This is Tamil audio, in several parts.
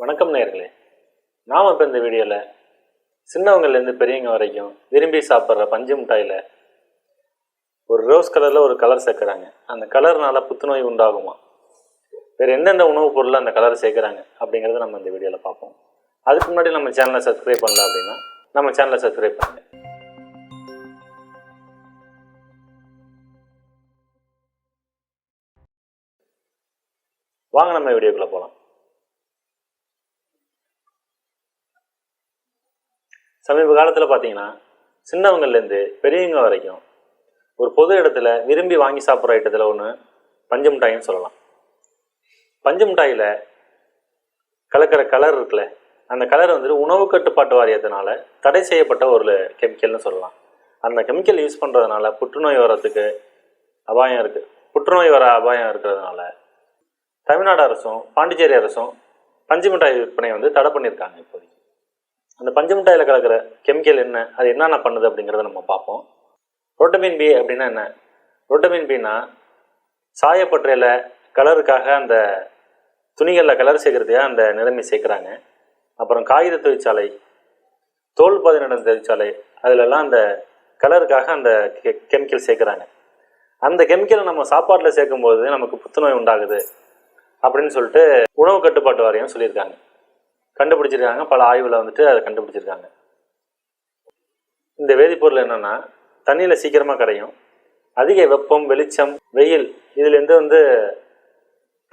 வணக்கம் நேர்களே. நாம் இப்போ இந்த வீடியோவில் சின்னவங்கள்லேருந்து பெரியவங்க வரைக்கும் விரும்பி சாப்பிட்ற பஞ்சு மிட்டாயில் ஒரு ரோஸ் கலரில் ஒரு கலர் சேர்க்குறாங்க. அந்த கலர்னால புத்துநோய் உண்டாகுமா? வேறு எந்தெந்த உணவுப் பொருளில் அந்த கலர் சேர்க்குறாங்க அப்படிங்கிறத நம்ம இந்த வீடியோவில் பார்ப்போம். அதுக்கு முன்னாடி நம்ம சேனலை சப்ஸ்கிரைப் பண்ணல அப்படின்னா நம்ம சேனலை சப்ஸ்கிரைப் பண்ணுங்கள் வாங்க நம்ம வீடியோக்குள்ளே போகலாம் சமீப காலத்தில் பார்த்தீங்கன்னா சின்னவங்கள்லேருந்து பெரியவங்க வரைக்கும் ஒரு பொது இடத்துல விரும்பி வாங்கி சாப்பிட்ற ஐட்டத்தில் ஒன்று பஞ்சு மிட்டாயின்னு சொல்லலாம். பஞ்சு மிட்டாயில் கலக்கிற கலர் இருக்குல்ல அந்த கலர் வந்துட்டு உணவு கட்டுப்பாட்டு வாரியத்தினால தடை செய்யப்பட்ட ஒரு கெமிக்கல்னு சொல்லலாம். அந்த கெமிக்கல் யூஸ் பண்ணுறதுனால புற்றுநோய் வர்றதுக்கு அபாயம் இருக்குது புற்றுநோய் வர அபாயம் இருக்கிறதுனால தமிழ்நாடு அரசும் பாண்டிச்சேரி அரசும் பஞ்சு மிட்டாய் விற்பனை வந்து தடை பண்ணியிருக்காங்க இப்போதைக்கு. அந்த பஞ்சு மிட்டாயில் கலக்கிற கெமிக்கல் என்ன அது என்னென்ன பண்ணுது அப்படிங்கிறத நம்ம பார்ப்போம். ரொட்டமின் பி அப்படின்னா என்ன? ரொட்டமின் பின்னா சாயப்பட்டறையில் கலருக்காக அந்த துணிகளில் கலர் சேர்க்குறதையாக அந்த நிலைமை சேர்க்குறாங்க. அப்புறம் காகித தொழிற்சாலை தோல் பதினடம் தொழிற்சாலை அதிலெல்லாம் அந்த கலருக்காக அந்த கெ கெமிக்கல் சேர்க்குறாங்க. அந்த கெமிக்கலை நம்ம சாப்பாட்டில் சேர்க்கும்போது நமக்கு புத்துநோய் உண்டாகுது அப்படின்னு சொல்லிட்டு உணவு கட்டுப்பாட்டு வாரியம் சொல்லியிருக்காங்க. கண்டுபிடிச்சிருக்காங்க. பல ஆய்வில் வந்துட்டு அதை கண்டுபிடிச்சிருக்காங்க. இந்த வேதிப்பொருள் என்னென்னா தண்ணியில் சீக்கிரமாக கரையும். அதிக வெப்பம் வெளிச்சம் வெயில் இதுலேருந்து வந்து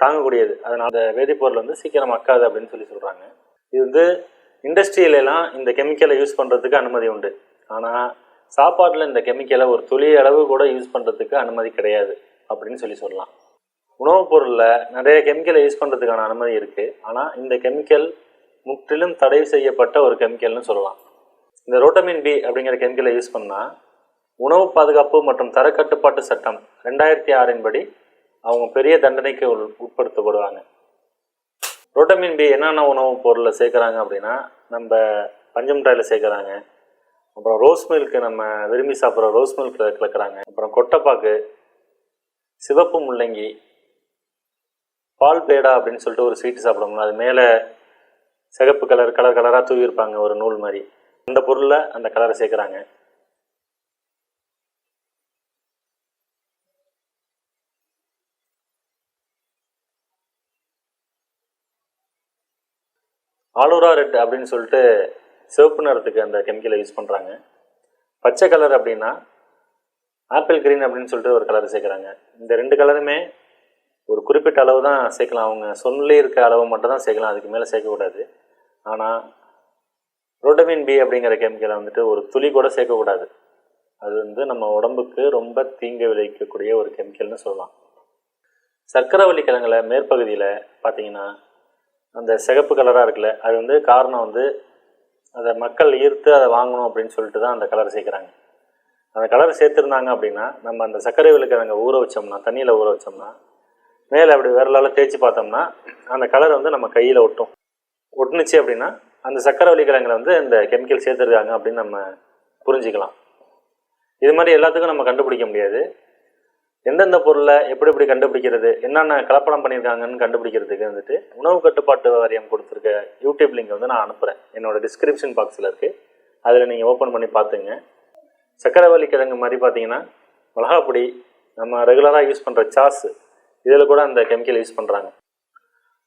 தாங்கக்கூடியது. அதனால் அந்த வேதிப்பொருள் வந்து சீக்கிரம் மக்காது அப்படின்னு சொல்லி சொல்கிறாங்க இது வந்து இண்டஸ்ட்ரியிலலாம் இந்த கெமிக்கலை யூஸ் பண்ணுறதுக்கு அனுமதி உண்டு. ஆனால் சாப்பாட்டில் இந்த கெமிக்கலை ஒரு துளி அளவு கூட யூஸ் பண்ணுறதுக்கு அனுமதி கிடையாது அப்படின்னு சொல்லி சொல்லலாம். உணவுப் பொருளில் நிறைய கெமிக்கலை யூஸ் பண்ணுறதுக்கான அனுமதி இருக்குது ஆனால் இந்த கெமிக்கல் முற்றிலும் தடை செய்யப்பட்ட ஒரு கெமிக்கல்னு சொல்லலாம். இந்த ரோட்டமின் பி அப்படிங்கிற கெமிக்கலை யூஸ் பண்ணால் உணவு பாதுகாப்பு மற்றும் தரக்கட்டுப்பாட்டு சட்டம் ரெண்டாயிரத்தி ஆறின் படி அவங்க பெரிய தண்டனைக்கு உள்- உட்படுத்தப்படுவாங்க. ரோட்டமின் பி என்னென்ன உணவுப் பொருளில் சேர்க்குறாங்க அப்படின்னா நம்ம பஞ்சம் மிட்டாயில் சேர்க்குறாங்க. அப்புறம் ரோஸ் மில்க்கு நம்ம விரும்பி சாப்பிட்ற ரோஸ் மில்க் கலக்கிறாங்க. அப்புறம் கொட்டைப்பாக்கு சிவப்பு முள்ளங்கி பால் பேடா அப்படின்னு சொல்லிட்டு ஒரு ஸ்வீட் சாப்பிடணும் அது மேலே சிகப்பு கலர் கலர் கலராக தூவியிருப்பாங்க ஒரு நூல் மாதிரி. அந்த பொருளில் அந்த கலரை சேர்க்குறாங்க. ஆலூரா ரெட் அப்படின்னு சொல்லிட்டு சிவப்பு நிறத்துக்கு அந்த கெமிக்கலை யூஸ் பண்ணுறாங்க பச்சை கலர் அப்படின்னா ஆப்பிள் கிரீன் அப்படின்னு சொல்லிட்டு ஒரு கலர் சேர்க்குறாங்க. இந்த ரெண்டு கலருமே ஒரு குறிப்பிட்ட அளவு தான் சேர்க்கலாம். அவங்க சொல்லி இருக்க அளவு மட்டும் தான் சேர்க்கலாம். அதுக்கு மேலே சேர்க்கக்கூடாது. ஆனால் ரோட்டமின் பி அப்படிங்கிற கெமிக்கலை வந்துட்டு ஒரு துளி கூட சேர்க்கக்கூடாது. அது வந்து நம்ம உடம்புக்கு ரொம்ப தீங்கு விளைவிக்கக்கூடிய ஒரு கெமிக்கல்னு சொல்லலாம். சர்க்கரைவள்ளி கிழங்குல மேற்பகுதியில் பார்த்தீங்கன்னா அந்த சிகப்பு கலராக இருக்குல்ல அது வந்து காரணம் வந்து அதை மக்கள் ஈர்த்து அதை வாங்கணும் அப்படின்னு சொல்லிட்டு தான் அந்த கலர் சேர்க்குறாங்க. அந்த கலர் சேர்த்துருந்தாங்க அப்படின்னா நம்ம அந்த சர்க்கரை விளக்கிழங்க ஊற வச்சோம்னா தண்ணியில் ஊற வச்சோம்னா மேலே அப்படி விரலால் தேய்ச்சி பார்த்தோம்னா அந்த கலர் வந்து நம்ம கையில் ஒட்டும். ஒட்டுனுச்சு அப்படின்னா அந்த சர்க்கரை கிழங்குல வந்து இந்த கெமிக்கல் சேர்த்துருக்காங்க அப்படின்னு நம்ம புரிஞ்சுக்கலாம். இது மாதிரி எல்லாத்துக்கும் நம்ம கண்டுபிடிக்க முடியாது. எந்தெந்த பொருளை எப்படி எப்படி கண்டுபிடிக்கிறது என்னென்ன கலப்படம் பண்ணியிருக்காங்கன்னு கண்டுபிடிக்கிறதுக்கு வந்துட்டு உணவு கட்டுப்பாட்டு வாரியம் கொடுத்துருக்க யூடியூப் லிங்க் வந்து நான் அனுப்புகிறேன் என்னோடய டிஸ்கிரிப்ஷன் பாக்ஸில் இருக்குது அதில் நீங்கள் ஓப்பன் பண்ணி பார்த்துங்க. சக்கரவள்ளி கிழங்கு மாதிரி பார்த்தீங்கன்னா மிளகாப்பொடி நம்ம ரெகுலராக யூஸ் பண்ணுற சாஸ் இதில் கூட அந்த கெமிக்கல் யூஸ் பண்ணுறாங்க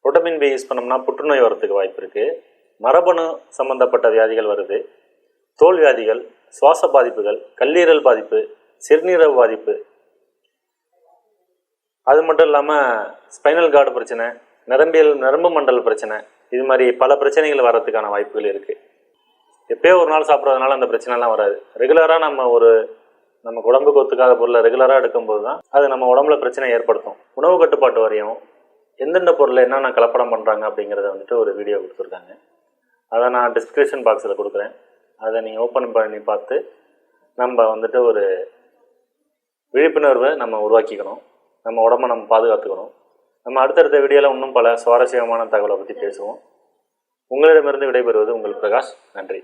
ரொட்டமின் பி யூஸ் பண்ணோம்னா புற்றுநோய் வரத்துக்கு வாய்ப்பு இருக்குது மரபணு சம்பந்தப்பட்ட வியாதிகள் வருது. தோல் வியாதிகள் சுவாச பாதிப்புகள் கல்லீரல் பாதிப்பு சிறுநீரக பாதிப்பு. அது மட்டும் இல்லாமல் ஸ்பைனல் கார்டு பிரச்சனை நரம்பியல் நரம்பு மண்டல பிரச்சனை இது மாதிரி பல பிரச்சனைகள் வர்றதுக்கான வாய்ப்புகள் இருக்குது எப்பயோ ஒரு நாள் சாப்பிட்றதுனால அந்த பிரச்சனைலாம் வராது. ரெகுலராக நம்ம ஒரு நமக்கு உடம்புக்கு ஒத்துக்காத பொருளை ரெகுலராக எடுக்கும்போது தான் அது நம்ம உடம்புல பிரச்சனை ஏற்படுத்தும். உணவு கட்டுப்பாட்டு வரையும் எந்தெந்த பொருளை என்னென்ன கலப்படம் பண்ணுறாங்க அப்படிங்கிறத வந்துட்டு ஒரு வீடியோ கொடுத்துருக்காங்க. அதை நான் டிஸ்கிரிப்ஷன் பாக்ஸில் கொடுக்குறேன். அதை நீங்கள் ஓப்பன் பண்ணி பார்த்து நம்ம வந்துட்டு ஒரு விழிப்புணர்வை நம்ம உருவாக்கிக்கணும். நம்ம உடம்ப நம்ம பாதுகாத்துக்கணும். நம்ம அடுத்தடுத்த வீடியோவில் இன்னும் பல சுவாரஸ்யமான தகவலை பற்றி பேசுவோம். உங்களிடமிருந்து விடைபெறுவது உங்கள் பிரகாஷ். நன்றி.